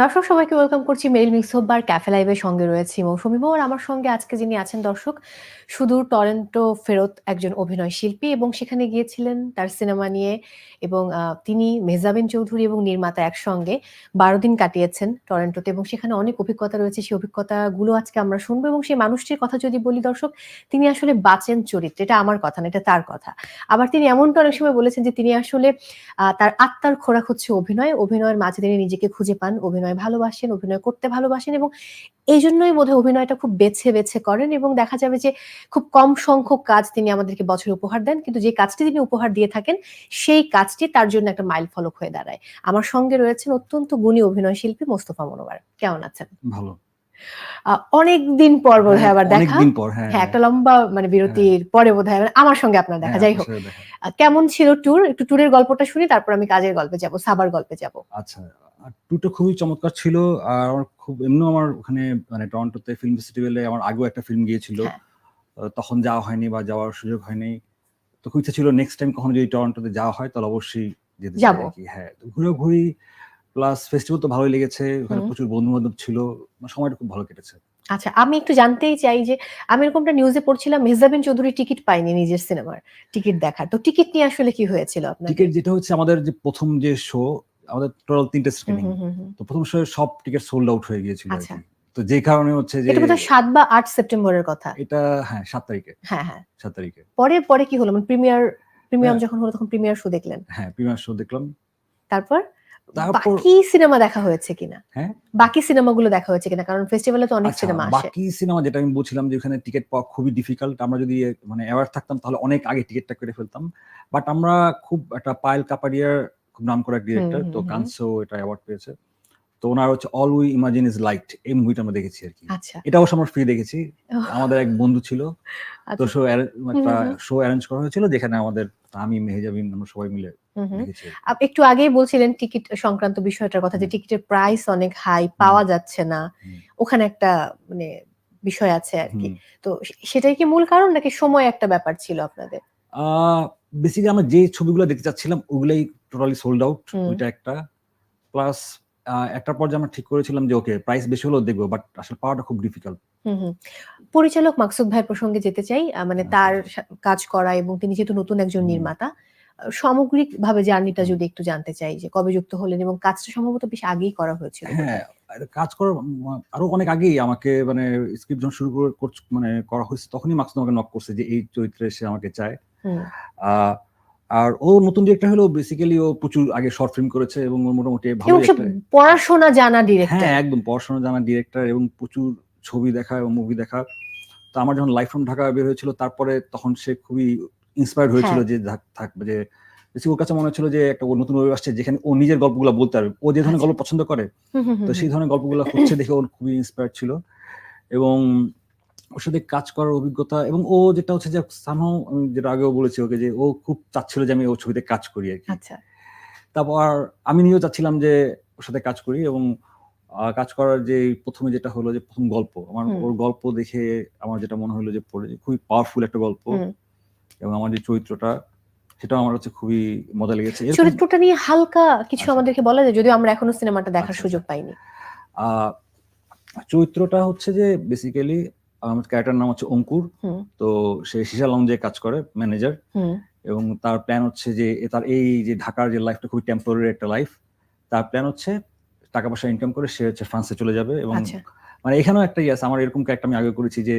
দর্শক, সবাইকে ওয়েলকাম করছি মেরিল মিক্স বার ক্যাফে লাইভের সঙ্গে রয়েছি মৌসুমী মোর আমার সঙ্গে আজকে যিনি আছেন দর্শক, সুদূর টরেন্টো ফেরত একজন অভিনয় শিল্পী এবং সেখানে গিয়েছিলেন তার সিনেমা নিয়ে এবং তিনি মেজাবিন চৌধুরী এবং নির্মাতা একসঙ্গে বারো দিন কাটিয়েছেন টরেন্টোতে এবং সেখানে অনেক অভিজ্ঞতা রয়েছে। সেই অভিজ্ঞতাগুলো আজকে আমরা শুনব এবং সেই মানুষটির কথা যদি বলি দর্শক, তিনি আসলে বাঁচেন চরিত্র, এটা আমার কথা না, এটা তার কথা। আবার তিনি এমনটা অনেক সময় বলেছেন যে তিনি আসলে তার আত্মার খোরাক হচ্ছে অভিনয়, অভিনয়ের মাঝে তিনি নিজেকে খুঁজে পান, অভিনয় ভালোবাসেন অভিনয় করতে ভালোবাসেন এবং এই জন্যই বোধহয় অভিনয়টা খুব বেছে বেছে করেন এবং দেখা যাবে যে খুব কম সংখ্যক কাজ তিনি আমাদেরকে বছরে উপহার দেন কিন্তু যে কাজটি তিনি উপহার দিয়ে থাকেন সেই কাজটি তার জন্য একটা মাইল ফলক হয়ে দাঁড়ায়। আমার সঙ্গে রয়েছেন অত্যন্ত গুণী অভিনয় শিল্পী মোস্তফা মনোয়ার। কেমন আছেন? ভালো। অনেক দিন পর বোধ হয় আবার দেখা। হ্যাঁ হ্যাঁ একটা লম্বা মানে বিরতির পরে বোধ হয় আমার সঙ্গে আপনার দেখা হ্যাঁ, যাই হোক। কেমন ছিল ট্যুর একটু ট্যুরের গল্পটা শুনি তারপর আমি কাজের গল্পে যাব সাবার গল্পে যাব। আচ্ছা আর ট্যুরটা খুবই চমৎকার ছিল আর আমার খুব এমনিও আমার ওখানে মানে টরন্টোতে ফিল্ম ফেস্টিভ্যালে আমার আগেও একটা ফিল্ম গিয়েছিল। হ্যাঁ। তখন যাওয়া হয়নি বা যাওয়ার সুযোগ হয়নি। তো খুব ইচ্ছা ছিল নেক্সট টাইম কখনো যদি টরন্টোতে যাওয়া হয় তাহলে অবশ্যই যেতে যাব। কি। হ্যাঁ তো ঘুরি প্লাস ফেস্টিভ্যাল তো ভালোই লেগেছে। ওখানে প্রচুর বন্ধু বান্ধব ছিল সময়টা খুব ভালো কেটেছে। আচ্ছা আমি একটু জানতেই চাই যে আমি এরকমটা নিউজে পড়ছিলাম মেহজাবিন চৌধুরী টিকিট পাইনি নিজের সিনেমার টিকিট দেখার। তো টিকিট নিয়ে আসলে কি হয়েছিল আপনার টিকিট যেটা হচ্ছে আমাদের যে প্রথম যে শো আমাদের টোটাল তিনটে স্ক্রিনিং তো প্রথম শো সব টিকিট সোল্ড আউট হয়ে গিয়েছিল আচ্ছা। তো যে কারণে হচ্ছে যে এটা সাত বা আট সেপ্টেম্বরের কথা? এটা হ্যাঁ সাত তারিখে। হ্যাঁ হ্যাঁ। সাত তারিখে। পরে পরে কি হলো? মানে প্রিমিয়ার প্রিমিয়াম। যখন হলো তখন প্রিমিয়ার শো দেখলেন? হ্যাঁ প্রিমিয়ার শো দেখলাম। তারপর? বাকি সিনেমা দেখা হয়েছে কিনা? হ্যাঁ? বাকি সিনেমাগুলো দেখা হয়েছে কিনা? কারণ ফেস্টিভ্যালে তো অনেক আচ্ছা, সিনেমা আসে। বাকি সিনেমা যেটা আমি বলছিলাম যে ওখানে টিকিট পাওয়া খুবই ডিফিকাল্ট আমরা যদি মানে অ্যাওয়ার থাকতাম তাহলে অনেক আগে টিকিটটা কেটে ফেলতাম। বাট আমরা খুব একটা পায়েল কাপাডিয়ার খুব নাম করা ডিরেক্টর তো। কানসো এটা অ্যাওয়ার্ড পেয়েছে। তো ওনার হচ্ছে all we imagine is light এই মুভিটা আমরা দেখেছি আর কি। আচ্ছা। এটা অবশ্য আমরা ফ্রি দেখেছি। আমাদের এক বন্ধু ছিল। তো আচ্ছা শো একটা। শো অ্যারেঞ্জ করা হয়েছিল যেখানে আমাদের আমি মেহেজাবিন আমরা সবাই মিলে একটু আগেই বলছিলেন টিকিট সংক্রান্ত বিষয়টার কথা যে টিকিটের প্রাইস অনেক হাই পাওয়া যাচ্ছে না। ওখানে একটা মানে বিষয় আছে আর কি। তো সেটাই কি মূল কারণ নাকি সময় একটা ব্যাপার ছিল আপনাদের? বেসিক্যালি আমরা যে ছবিগুলো দেখতে চাচ্ছিলাম ওগুলাই টোটালি সোল্ড আউট। ওইটা একটা প্লাস একটা পর্যায়ে আমরা ঠিক করেছিলাম যে ওকে প্রাইস বেশি হলেও দেখব বাট আসলে পাওয়াটা খুব ডিফিকাল্ট। পরিচালক মাকসুদ ভাই প্রসঙ্গে যেতে চাই মানে আচ্ছা। তার কাজ করা এবং তিনি যেহেতু নতুন একজন নির্মাতা সামগ্রিক ভাবে জার্নিটা যদি একটু জানতে চাই যে কবে যুক্ত হলেন এবং কাজটা সম্ভবত বেশ আগেই করা হয়েছিল হ্যাঁ কাজ করার আরও অনেক আগেই আমাকে মানে স্ক্রিপ্ট যখন শুরু করে মানে করা হয়েছে তখনই মাকসুদ আমাকে নক করছে যে এই চরিত্রে সে আমাকে চায় আর ও নতুন ডিরেক্টর হলেও বেসিক্যালি ও প্রচুর আগে শর্ট ফিল্ম করেছে এবং ওর মোটামুটি ভালো পড়াশোনা জানা ডিরেক্টর হ্যাঁ একদম পড়াশোনা জানা ডিরেক্টর এবং প্রচুর ছবি দেখা এবং মুভি দেখা। তো আমার যখন লাইফ ফ্রম ঢাকা বের হয়েছিল তারপরে তখন সে খুবই ইন্সপায়ার্ড হয়েছিল হ্যাঁ। যে থাক- থাকবে যে বেশি ওর কাছে মনে হচ্ছিল যে একটা ও নতুন আসছে যেখানে ও নিজের গল্পগুলো বলতে পারবে। ও যে ধরনের আচ্ছা। গল্প পছন্দ করে তো সেই ধরনের গল্পগুলো হচ্ছে দেখে ওর খুবই ইন্সপায়ার্ড ছিল। এবং ওর সাথে কাজ করার অভিজ্ঞতা এবং ও যেটা হচ্ছে যে সামহাও আমি যেটা আগেও বলেছি ওকে যে ও খুব চাচ্ছিল যে আমি ওর ছবিতে কাজ করি আর কি। আচ্ছা। তারপর আমি নিজেও চাচ্ছিলাম যে ওর সাথে কাজ করি এবং কাজ করার যে প্রথমে যেটা হলো যে প্রথম গল্প আমার ওর গল্প দেখে আমার যেটা মনে হলো যে পড়ে যে খুবই পাওয়ারফুল একটা গল্প এবং আমার যে চরিত্রটা সেটা আমার হচ্ছে খুবই মজা লেগেছে। চরিত্রটা নিয়ে হালকা কিছু আচ্ছা। আমাদেরকে বলা যায় যদিও আমরা এখনও সিনেমাটা দেখার আচ্ছা, সুযোগ পাইনি। আহ, চরিত্রটা হচ্ছে যে বেসিক্যালি আমার ক্যারেক্টার নাম হচ্ছে অঙ্কুর। তো সে সিসা লঞ্জে কাজ করে ম্যানেজার এবং তার প্ল্যান হচ্ছে যে তার এই যে ঢাকার যে লাইফটা খুবই টেম্পোরারি একটা লাইফ তার প্ল্যান হচ্ছে টাকা পয়সা ইনকাম করে সে হচ্ছে ফ্রান্সে চলে যাবে এবং আচ্ছা। মানে এখানেও একটা ইয়ে আছে আমার এরকম একটা আমি আগে করেছি যে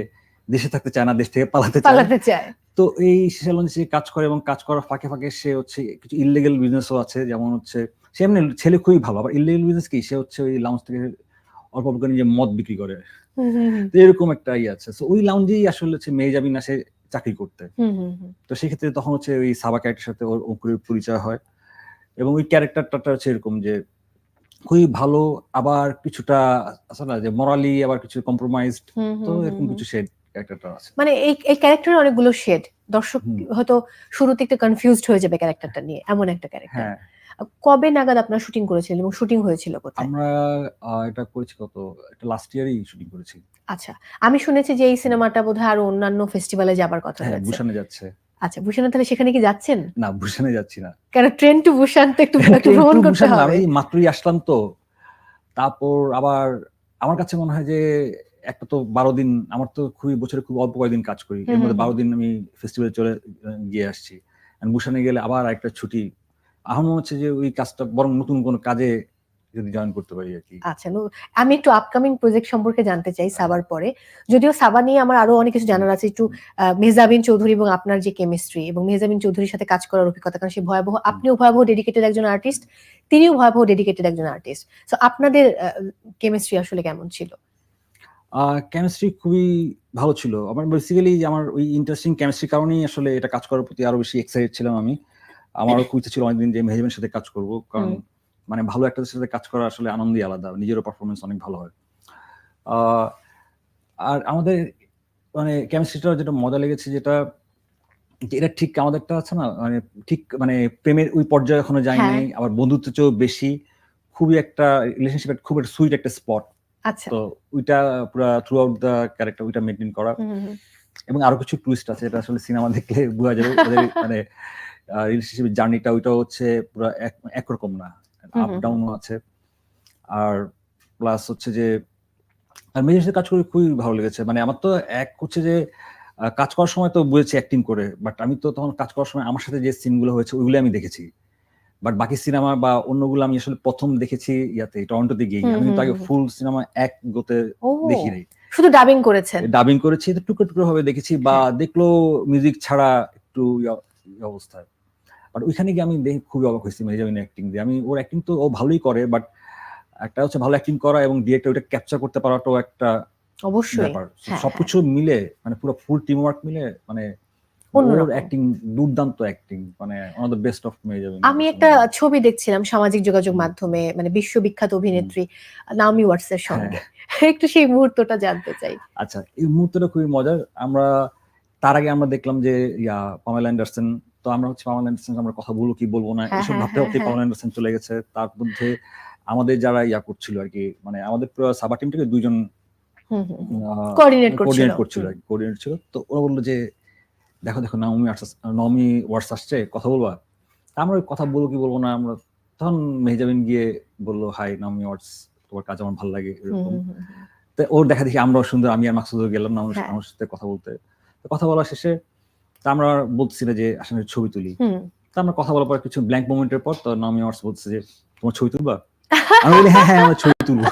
দেশে থাকতে চায় না দেশ থেকে পালাতে চায়। তো এই সেলন সে কাজ করে এবং কাজ করার ফাঁকে ফাঁকে সে হচ্ছে কিছু ইলিগেল বিজনেসও আছে যেমন হচ্ছে সে এমনি ছেলে খুবই ভালো আবার ইলিগেল বিজনেস কি? সে হচ্ছে ওই লাউঞ্জ থেকে অল্প অল্প করে নিজে মদ বিক্রি করে। তো এরকম একটা ইয়ে আছে। তো ওই লাউঞ্জেই আসলে হচ্ছে মেয়ে যাবি না সে চাকরি করতে। তো সেক্ষেত্রে তখন হচ্ছে ওই সাবা ক্যারেক্টার সাথে ওর অঙ্কুরের পরিচয় হয়। এবং ওই ক্যারেক্টারটা হচ্ছে এরকম যে খুবই ভালো আবার কিছুটা আছে না যে মরালি আবার কিছু কম্প্রোমাইজড তো এরকম কিছু শেড ক্যারেক্টারটা আছে। মানে এই এই ক্যারেক্টারের অনেকগুলো শেড দর্শক। হয়তো শুরুতে একটু কনফিউজড হয়ে যাবে ক্যারেক্টারটা নিয়ে এমন একটা ক্যারেক্টার কবে নাগাদ আপনার শুটিং করেছিলেন এবং শুটিং হয়েছিল কোথায়? আমরা এটা করেছি কত? এটা লাস্ট ইয়ারই শুটিং করেছি। আচ্ছা আমি শুনেছি যে এই সিনেমাটা বোধহয় আরও অন্যান্য ফেস্টিভ্যালে যাবার কথা হ্যাঁ রয়েছে বুসানে যাচ্ছে। আচ্ছা বুসানে তাহলে সেখানে কি যাচ্ছেন? না বুসানে যাচ্ছি না। কেন ট্রেন টু বুসান তো একটু ভ্রমণ করতে হবে। আমি মাত্রই আসলাম তো। তারপর আবার আমার কাছে মনে হয় যে একটা তো বারো দিন আমার তো খুবই বছরে খুব অল্প কয়েকদিন কাজ করি। এর মধ্যে বারো দিন আমি ফেস্টিভ্যালে চলে গিয়ে আসছি। বুসানে গেলে আবার একটা ছুটি আমার হচ্ছে যে ওই কাজটা বরং নতুন কোনো কাজে যদি জয়েন করতে পারি আর কি। আচ্ছা আমি একটু আপকামিং প্রজেক্ট সম্পর্কে জানতে চাই সাবার পরে। যদিও সাবা নিয়ে আমার আরও অনেক কিছু জানার আছে একটু মেহজাবিন চৌধুরী এবং আপনার যে কেমিস্ট্রি এবং মেহজাবিন চৌধুরীর সাথে কাজ করার অভিজ্ঞতা কারণ সে ভয়াবহ আপনিও ভয়াবহ ডেডিকেটেড একজন আর্টিস্ট তিনিও ভয়াবহ ডেডিকেটেড একজন আর্টিস্ট তো আপনাদের কেমিস্ট্রি আসলে কেমন ছিল? কেমিস্ট্রি খুবই ভালো ছিল। আমার বেসিক্যালি আমার ওই ইন্টারেস্টিং কেমিস্ট্রি কারণেই আসলে এটা কাজ করার প্রতি আরও বেশি এক্সাইটেড ছিলাম আমি। আমারও খুব ইচ্ছে ছিল অনেকদিন যে মেহজাবিনের সাথে কাজ করব কারণ মানে ভালো একটা সাথে কাজ করা আসলে আনন্দই আলাদা নিজেরও পারফরমেন্স অনেক ভালো হয়। আর আমাদের মানে কেমিস্ট্রিটা যেটা মজা লেগেছে যেটা এটা ঠিক আমাদেরটা আছে না মানে ঠিক মানে প্রেমের ওই পর্যায়ে এখনও যায়নি হ্যাঁ। আবার বন্ধুত্ব চেয়েও বেশি খুবই একটা রিলেশনশিপ খুব একটা সুইট একটা স্পট আচ্ছা। তো ওইটা পুরো থ্রু আউট দ্য ক্যারেক্টার ওইটা মেনটেন করা। এবং আরও কিছু টুইস্ট আছে এটা আসলে সিনেমা দেখলে বোঝা যাবে মানে রিলেশনশিপের জার্নিটা ওইটা হচ্ছে পুরো এক- একরকম না। আপ হুম। ডাউনও আছে। আর প্লাস হচ্ছে যে আর সাথে কাজ করে খুবই ভালো লেগেছে। মানে আমার তো এক হচ্ছে যে কাজ করার সময় তো বুঝেছি অ্যাক্টিং করে। বাট আমি তো তখন কাজ করার সময় আমার সাথে যে সিনগুলো হয়েছে ওইগুলো আমি দেখেছি। বাট বাকি সিনেমা বা অন্যগুলো আমি আসলে প্রথম দেখেছি ইয়াতে টরন্টোতে গিয়ে। আমি কিন্তু আগে ফুল সিনেমা এক গোতে দেখি নাই। শুধু ডাবিং করেছেন? ডাবিং করেছি টুকরো টুকরো ভাবে দেখেছি। বা হ্যাঁ। দেখল মিউজিক ছাড়া একটু অবস্থায় বাট ওইখানে গিয়ে আমি দেখে খুবই অবাক হয়েছি মেজামিন অ্যাক্টিং দিয়ে। আমি ওর অ্যাক্টিং তো ও ভালোই করে বাট একটা হচ্ছে ভালো অ্যাক্টিং করা এবং ডিরেক্টর ওটা ক্যাপচার করতে পারাটাও একটা অবশ্যই ব্যাপার। হ্যাঁ, সবকিছু মিলে মানে পুরো ফুল টিম ওয়ার্ক মিলে মানে অ্যাক্টিং দুর্দান্ত অ্যাক্টিং মানে one of the best of আমি একটা ছবি দেখছিলাম সামাজিক যোগাযোগ মাধ্যমে মানে বিশ্ববিখ্যাত অভিনেত্রী নাওমি ওয়াটসের সঙ্গে। হ্যাঁ। একটু সেই মুহূর্তটা জানতে চাই। আচ্ছা এই মুহূর্তটা খুবই মজার। আমরা তার আগে আমরা দেখলাম যে ইয়া পামেলা অ্যান্ডারসন তো আমরা হচ্ছে পামেলা অ্যান্ডারসন আমরা কথা বলব কি বলব না হ্যাঁ, এসব হ্যাঁ, ভাবতে ভাবতে। পামেলা অ্যান্ডারসন চলে গেছে তার মধ্যে আমাদের যারা ইয়া করছিল আর কি মানে আমাদের সাবা টিম থেকে দুইজন। কোঅর্ডিনেট করছিল কোঅর্ডিনেট ছিল তো ওরা বলল যে দেখো দেখো ওয়ার্ডস আসছে কথা বলবা আমরা কথা বলব কি বলব না আমরা তখন মেহজাবিন গিয়ে বলল হাই নাওমি ওয়ার্ডস তোমার কাজ আমার ভালো লাগে এরকম। তো ওর দেখা দেখি আমরাও সুন্দর আমি আর মাকসুদও গেলাম না আমার হ্যাঁ। সাথে কথা বলতে কথা বলা শেষে তা আমরা বলছি না যে আসলে ছবি তুলি। হুম। তা আমরা কথা বলার পর কিছু ব্ল্যাঙ্ক মোমেন্টের পর তো নামি আর্টস বলছে যে তোমার ছবি তুলবা? আমি বলি হ্যাঁ হ্যাঁ আমরা ছবি তুলবো।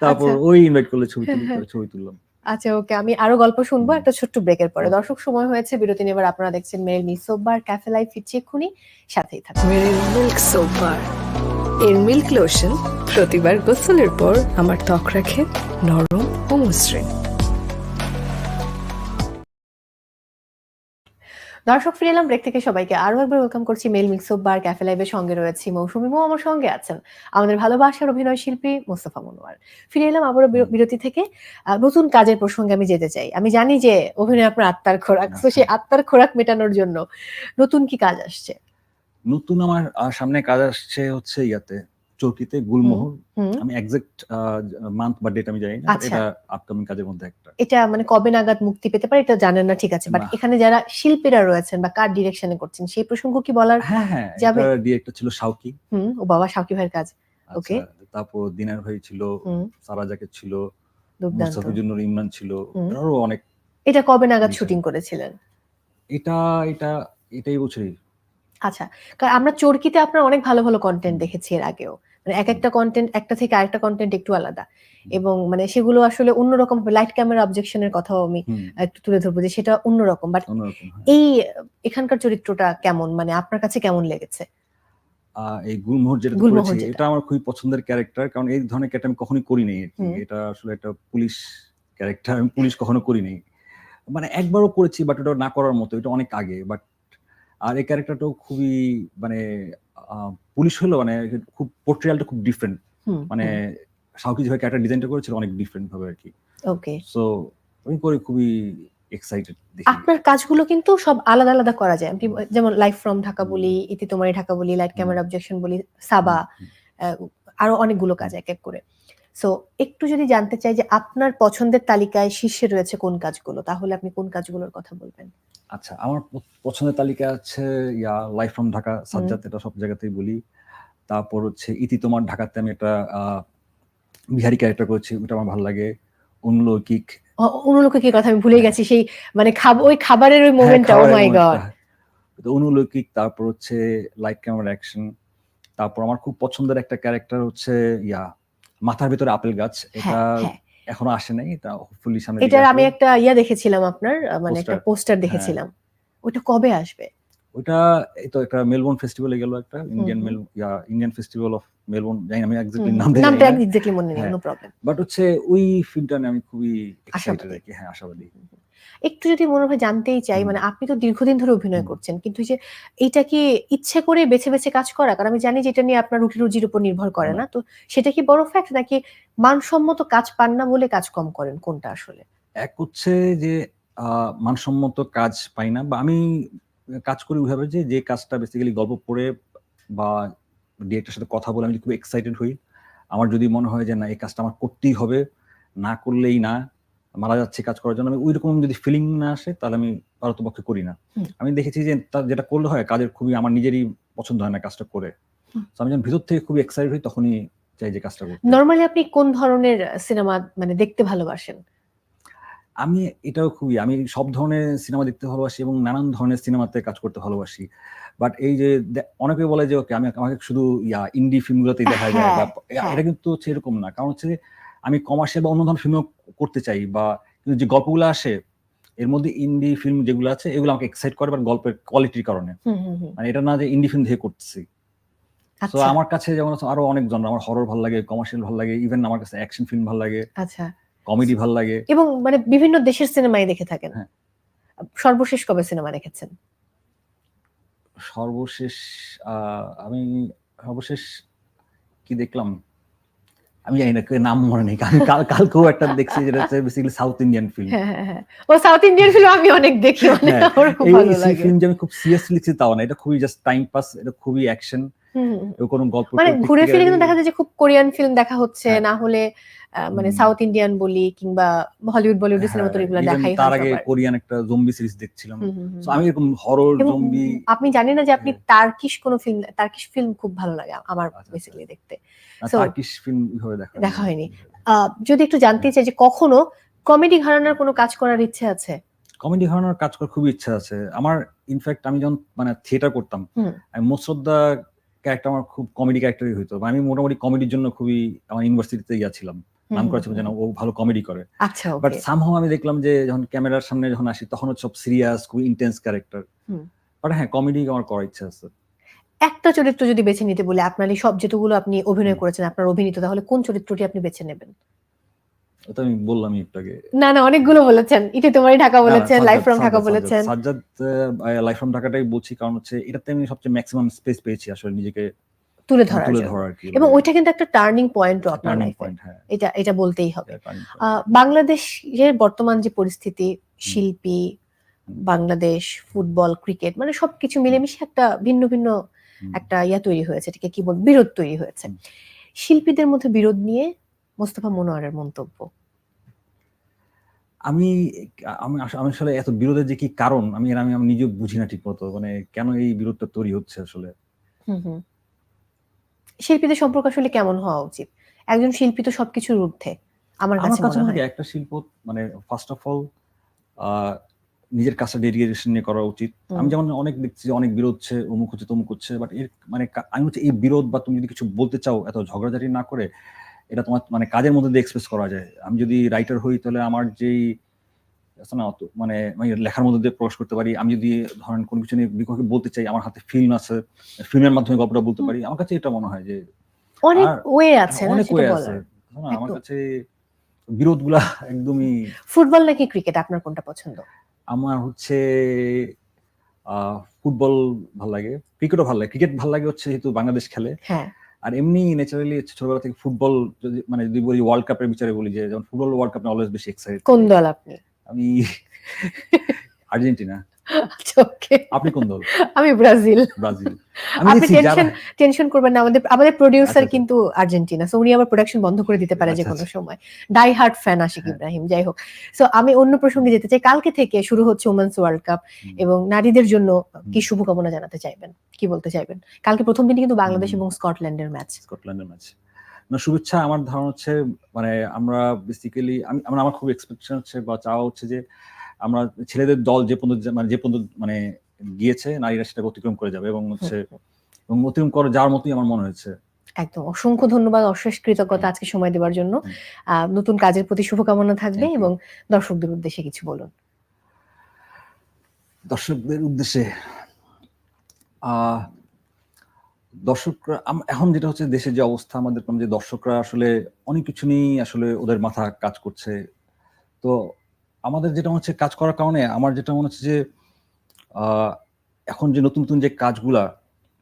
তারপর আচ্ছা। ওই ইনভাইট করলে ছবি তুলি তারপর ছবি তুললাম। আচ্ছা ওকে আমি আরও গল্প শুনব একটা ছোট্ট ব্রেকের পরে। দর্শক সময় হয়েছে বিরতি নেবার আপনারা দেখছেন মেরিল মিসোবার ক্যাফে লাইফ ফিরছি এক্ষুনি। সাথেই থাকুন। মেরিল মিল্ক সোপ বার এর মিল্ক লোশন প্রতিবার গোসলের পর আমার ত্বক রাখে নরম ও মসৃণ। দর্শক ফিরে এলাম ব্রেক থেকে সবাইকে। আরও একবার ওয়েলকাম করছি মেল মিক্সব বার ক্যাফে লাইভের সঙ্গে রয়েছে মৌসুমি মৌ আমার সঙ্গে আছেন আমাদের ভালোবাসার অভিনয় শিল্পী মোস্তফা মনোয়ার। ফিরে এলাম আবারও বিরতি থেকে। নতুন কাজের প্রসঙ্গে আমি যেতে চাই। আমি জানি যে অভিনয় আপনার আত্মার খোরাক তো সেই আত্মার খোরাক মেটানোর জন্য নতুন কি কাজ আসছে? নতুন আমার সামনে কাজ আসছে হচ্ছে ইয়াতে। চৌকিতে গুলমোহর আমি এক্সাক্ট মান্থ বা ডেট আমি জানি না আচ্ছা। এটা আপকামিং কাজের মধ্যে একটা। এটা মানে কবে নাগাদ মুক্তি পেতে পারে এটা জানেন না ঠিক আছে। বাট এখানে যারা শিল্পীরা রয়েছেন বা কার ডিরেকশনে করছেন সেই প্রসঙ্গ কি বলার? হ্যাঁ হ্যাঁ যাবে? এটা ডিরেক্টর ছিল শাওকি। হুম ও বাবা শাকিব ভাইয়ের কাজ। Okay. আচ্ছা, তারপর দিনার ভাই ছিল সারা জাকের ছিল মুস্তাফিজুর ইমরান ছিল আরও অনেক এটা কবে নাগাদ শুটিং করেছিলেন? এটা এটা এটাই বছরই। আচ্ছা কারণ আমরা চরকিতে আপনার অনেক ভালো ভালো কন্টেন্ট দেখেছি এর আগেও। মানে এক একটা কন্টেন্ট একটা থেকে আরেকটা কন্টেন্ট একটু আলাদা। এবং মানে সেগুলো আসলে অন্যরকম লাইট ক্যামেরা অবজেকশনের কথাও আমি একটু তুলে ধরবো যে সেটা অন্যরকম। বাট হ্যাঁ। এই এখানকার চরিত্রটা কেমন? মানে আপনার কাছে কেমন লেগেছে? এই গুলমোহর যেটা করেছি এটা আমার খুবই পছন্দের ক্যারেক্টার কারণ এই ধরনের ক্যারেক্টার আমি কখনোই করি নাই এটা আসলে একটা পুলিশ ক্যারেক্টার আমি পুলিশ কখনো করি নাই মানে একবারও করেছি বাট ওটা না করার মতো এটা অনেক আগে। বাট আর এই ক্যারেক্টারটাও খুবই মানে পুলিশ হলো মানে খুব পোর্ট্রিয়ালটা খুব ডিফারেন্ট মানে সাউকি যেভাবে ক্যারেক্টার ডিজাইনটা করেছিল অনেক ডিফারেন্ট ভাবে আর কি। ওকে সো আমি করে খুবই এক্সাইটেড দেখি। আপনার কাজগুলো কিন্তু সব আলাদা আলাদা করা যায়। যেমন লাইফ ফ্রম ঢাকা বলি ইতি তোমারই ঢাকা বলি লাইট ক্যামেরা অবজেকশন বলি সাবা আরও অনেকগুলো কাজ এক এক করে। সো একটু যদি জানতে চাই যে আপনার পছন্দের তালিকায় শীর্ষে রয়েছে কোন কাজগুলো তাহলে আপনি কোন কাজগুলোর কথা বলবেন? আচ্ছা আমার পছন্দের তালিকা আছে yeah life from Dhaka Sajjad এটা সব জায়গাতেই বলি। তারপর হচ্ছে ইতি তোমার ঢাকাতে আমি একটা বিহারি ক্যারেক্টার করছি ওটা আমার ভালো লাগে। অনুলৌকিক অ- অনুলোকের কথা আমি ভুলে গেছি সেই মানে খাব ওই খাবারের ওই মোমেন্টটা ও হ্যাঁ, মাই গড তো অনুলৌকিক তারপর হচ্ছে লাইট ক্যামেরা অ্যাকশন তারপর আমার খুব পছন্দের একটা ক্যারেক্টার হচ্ছে ইয়া মাথার ভিতরে আপেল গাছ এটা হ্যাঁ। হ্যাঁ এখনও আসে নাই এটা হোপফুলি সামনে এটার আমি একটা ইয়া দেখেছিলাম আপনার মানে একটা পোস্টার দেখেছিলাম। ওটা কবে আসবে? ওটা এই তো একটা মেলবোর্ন ফেস্টিভ্যালে গেল একটা Indian. Mail yeah Indian festival of Melbourne জানি আমি এক্স্যাক্টলি নাম নামটা জানি নামটা এক্স্যাক্টলি মনে নেই হ্যাঁ। নো প্রবলেম বাট হচ্ছে ওই ফিল্মটা নিয়ে আমি খুবই এক্সাইটেড আছি আর কি হ্যাঁ আশাবাদী। একটু যদি মনে হয় জানতেই চাই মানে আপনি তো দীর্ঘদিন ধরে অভিনয় করছেন কিন্তু যে এটা কি ইচ্ছে করে বেছে বেছে কাজ করা? কারণ আমি জানি যে এটা নিয়ে আপনার রুটি রুজির উপর নির্ভর করে না। তো সেটা কি বড় ফ্যাক্ট নাকি মানসম্মত কাজ পান না বলে কাজ কম করেন? কোনটা আসলে? এক হচ্ছে যে মানসম্মত কাজ পাই না বা আমি কাজ করি ওইভাবে যে যে কাজটা বেসিক্যালি গল্প পড়ে বা ডিরেক্টরের সাথে কথা বলে আমি খুব এক্সাইটেড হই আমার যদি মনে হয় যে না এই কাজটা আমার করতেই হবে না করলেই না মারা যাচ্ছে কাজ করার জন্য আমি ওই রকম যদি ফিলিং না আসে তাহলে আমি পারতপক্ষে করি না। আমি দেখেছি যে তার যেটা করলে হয় কাজের খুবই আমার নিজেরই পছন্দ হয় না কাজটা করে। আমি যখন ভিতর থেকে খুবই এক্সাইটেড হই তখনই চাই যে কাজটা করতে। নর্মালি আপনি কোন ধরনের সিনেমা মানে দেখতে ভালোবাসেন? আমি এটাও খুবই আমি সব ধরনের সিনেমা দেখতে ভালোবাসি এবং নানান ধরনের সিনেমাতে কাজ করতে ভালোবাসি। বাট এই যে অনেকে বলে যে ওকে আমি আমাকে শুধু ইয়া ইন্ডি ফিল্মগুলোতেই দেখা যায়। হ্যাঁ, এটা কিন্তু হচ্ছে এরকম না। কারণ হচ্ছে আমি কমার্শিয়াল বা অন্য ধরনের ফিল্মও করতে চাই বা কিন্তু যে গল্পগুলো আসে এর মধ্যে ইন্ডি ফিল্ম যেগুলো আছে এগুলো আমাকে এক্সাইট করে বা গল্পের কোয়ালিটির কারণে। মানে এটা না যে ইন্ডি ফিল্ম দেখে করতেছি তো আচ্ছা। আমার কাছে যেমন আরও অনেক জন আমার হরর ভালো লাগে কমার্শিয়াল ভালো লাগে ইভেন আমার কাছে অ্যাকশন ফিল্ম ভালো লাগে আচ্ছা। কমেডি ভালো লাগে। এবং মানে বিভিন্ন দেশের সিনেমাই দেখে থাকেন। হ্যাঁ। সর্বশেষ কবে সিনেমা দেখেছেন? সর্বশেষ আহ, আমি সর্বশেষ কি দেখলাম? আমি জানি না কে- নাম মনে নেই। আমি কাল কালকেও একটা দেখছি যেটা হচ্ছে বেসিক্যালি সাউথ ইন্ডিয়ান ফিল্ম হ্যাঁ হ্যাঁ হ্যাঁ। ও সাউথ ইন্ডিয়ান ফিল্ম আমি অনেক দেখি মানে হ্যাঁ, আমার খুব এই ভালো লাগে। ফিল্ম যে আমি খুব সিরিয়াসলি লিখছি তাও না। এটা খুবই জাস্ট টাইম পাস এটা খুবই অ্যাকশন হুম, হুম, হুম। কোনো গল্প মানে ঘুরে ফিরে কিন্তু দেখা যায় যে খুব কোরিয়ান ফিল্ম দেখা হচ্ছে হ্যাঁ। না হলে মানে সাউথ ইন্ডিয়ান বলি কিংবা হলিউড বলিউডের সিনেমা তো হ্যাঁ, এগুলো দেখাই তার আগে কোরিয়ান একটা জম্বি সিরিজ দেখছিলাম। So আমি এরকম হরর জম্বি আপনি জানেন না যে আপনি হ্যাঁ। টার্কিশ কোন ফিল্ম টার্কিশ ফিল্ম খুব ভালো লাগে আমার আচ্ছা, বেসিক্যালি দেখতে So, টার্কিশ ফিল্ম ওইভাবে দেখা দেখা হয়নি। যদি একটু জানতে চাই যে কখনো কমেডি ঘরানার কোনো কাজ করার ইচ্ছে আছে কমেডি ঘরানার কাজ করার খুব ইচ্ছা আছে আমার ইনফ্যাক্ট আমি যখন মানে থিয়েটার করতাম। আমি মোস্ট অফ দা ক্যারেক্টার আমার খুব কমেডি ক্যারেক্টারই হইতো। বা আমি মোটামুটি কমেডির জন্য খুবই আমার ইউনিভার্সিটিতে গিয়েছিলাম। নাম করেছিলাম করেছিল যেন ও ভালো কমেডি করে। আচ্ছা বাট সামহাও আমি দেখলাম যে যখন ক্যামেরার সামনে যখন আসি তখন সব সিরিয়াস খুব ইন্টেন্স ক্যারেক্টার বাট হ্যাঁ কমেডি আমার করার ইচ্ছা আছে। একটা চরিত্র যদি বেছে নিতে বলে আপনার এই সব যেটুকুলো আপনি অভিনয় করেছেন আপনার অভিনীত তাহলে কোন চরিত্রটি আপনি বেছে নেবেন? ওটা আমি বললাম একটু আগে। না না অনেকগুলো বলেছেন। ইটি তোমারই ঢাকা বলেছেন লাইফ ফ্রম ঢাকা বলেছেন। সাজ্জাদ লাইফ ফ্রম ঢাকাটাই বলছি কারণ হচ্ছে এটাতে আমি সবচেয়ে ম্যাক্সিমাম স্পেস পেয়েছি আসলে নিজেকে তুলে ধরার তুলে এবং ওইটা কিন্তু একটা টার্নিং আপনার লাইফে পয়েন্ট হ্যাঁ। এটা এটা বলতেই হবে। এটা বাংলাদেশের বর্তমান যে পরিস্থিতি শিল্পী বাংলাদেশ ফুটবল ক্রিকেট মানে সবকিছু মিলেমিশে একটা ভিন্ন ভিন্ন একটা ইয়া তৈরি হয়েছে। এটাকে কি বল বিরোধ তৈরি হয়েছে। শিল্পীদের মধ্যে বিরোধ নিয়ে মোস্তফা মনোয়ারের মন্তব্য? আমি আমি আসলে এত বিরোধের যে কি কারণ আমি এর আমি আমি নিজেও বুঝি না ঠিক মতো মানে কেন এই বিরোধটা তৈরি হচ্ছে আসলে। শিল্পীদের সম্পর্ক আসলে কেমন হওয়া উচিত? একজন শিল্পী তো সবকিছুর ঊর্ধ্বে আমার কাছে মনে হয় একটা শিল্প মানে ফার্স্ট অফ অল নিজের কাজটা ডেডিকেশন নিয়ে করা উচিত। আমি যেমন অনেক দেখছি যে অনেক বিরোধ হচ্ছে অমুক হচ্ছে তমুক হচ্ছে বাট এর মানে আমি হচ্ছে এই বিরোধ বা তুমি যদি কিছু বলতে চাও এত ঝগড়াঝাটি না করে এটা তোমার মানে কাজের মধ্যে দিয়ে এক্সপ্রেস করা যায়। আমি যদি রাইটার হই তাহলে আমার যেই না অত মানে লেখার মধ্যে দিয়ে প্রকাশ করতে পারি। আমি যদি ধরেন কোনো কিছু নিয়ে বলতে চাই আমার হাতে ফিল্ম আছে ফিল্মের মাধ্যমে গল্পটা বলতে পারি আমার কাছে এটা মনে হয় যে অনেক ওয়ে আছে অনেক ওয়ে আছে। আমার একদম। কাছে বিরোধগুলা একদমই ফুটবল নাকি ক্রিকেট আপনার কোনটা পছন্দ? আমার হচ্ছে আহ, ফুটবল ভালো লাগে। ক্রিকেটও ভালো লাগে। ক্রিকেট ভালো লাগে হচ্ছে যেহেতু বাংলাদেশ খেলে। হ্যাঁ। আর এমনি ন্যাচারালি ছোটবেলা থেকে ফুটবল যদি মানে যদি বলি ওয়ার্ল্ড কাপের বিচারে বলি যে যেমন ফুটবল ওয়ার্ল্ড কাপ অলওয়েজ বেশি এক্সাইটেড কোন দল আপনি? আমি আর্জেন্টিনা। আচ্ছা ওকে আপনি কোন দল? আমি ব্রাজিল। ব্রাজিল। আপনি টেনশন টেনশন করবেন না আমাদের আমাদের প্রোডিউসার আচ্ছা। কিন্তু আর্জেন্টিনা সো উনি আবার প্রোডাকশন বন্ধ করে দিতে পারে যে আচ্ছা, কোনো সময়। Die hard fan Ashik. Ibrahim যাই হোক। সো আমি অন্য প্রসঙ্গে যেতে চাই। কালকে থেকে শুরু হচ্ছে ওমেন্স ওয়ার্ল্ড কাপ এবং নারীদের জন্য কি শুভকামনা জানাতে চাইবেন? কি বলতে চাইবেন? কালকে প্রথম দিনই কিন্তু বাংলাদেশ। এবং স্কটল্যান্ডের ম্যাচ স্কটল্যান্ডের ম্যাচ না শুভেচ্ছা আমার ধারণা হচ্ছে মানে আমরা বেসিক্যালি আমি আমার আমার খুব এক্সপেকটেশন হচ্ছে বা চাওয়া হচ্ছে যে আমরা ছেলেদের দল যে পর্যন্ত মানে যে পর্যন্ত মানে গিয়েছে নারীরা সেটা অতিক্রম করে যাবে এবং হচ্ছে এবং অতিক্রম করে যাওয়ার মতোই আমার মনে হচ্ছে একদম। অসংখ্য ধন্যবাদ অশেষ কৃতজ্ঞতা আজকে সময় দেওয়ার জন্য। আহ, নতুন কাজের প্রতি শুভকামনা থাকবে এবং দর্শকদের উদ্দেশ্যে কিছু বলুন। দর্শকদের উদ্দেশ্যে দর্শকরা এখন যেটা হচ্ছে দেশের যে অবস্থা আমাদের যে দর্শকরা আসলে অনেক কিছু নিয়েই আসলে ওদের মাথা কাজ করছে। তো আমাদের যেটা হচ্ছে কাজ করার কারণে আমার যেটা মনে হচ্ছে যে এখন যে নতুন নতুন যে কাজগুলা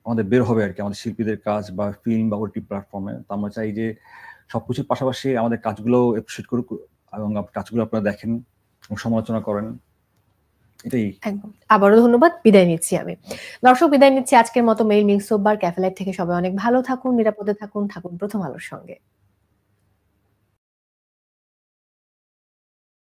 আমাদের বের হবে আর কি আমাদের শিল্পীদের কাজ বা ফিল্ম বা ওটি প্ল্যাটফর্মে তো আমরা চাই যে সবকিছুর পাশাপাশি আমাদের কাজগুলো এপ্রিসিয়েট করুক এবং কাজগুলো আপনারা দেখেন এবং সমালোচনা করেন। এটাই। একদম। আবারও ধন্যবাদ বিদায় নিচ্ছি আমি। দর্শক বিদায় নিচ্ছি আজকের মতো মেইল মিক্স বার ক্যাফেলাইট থেকে। সবাই অনেক ভালো থাকুন নিরাপদে থাকুন থাকুন প্রথম আলোর সঙ্গে।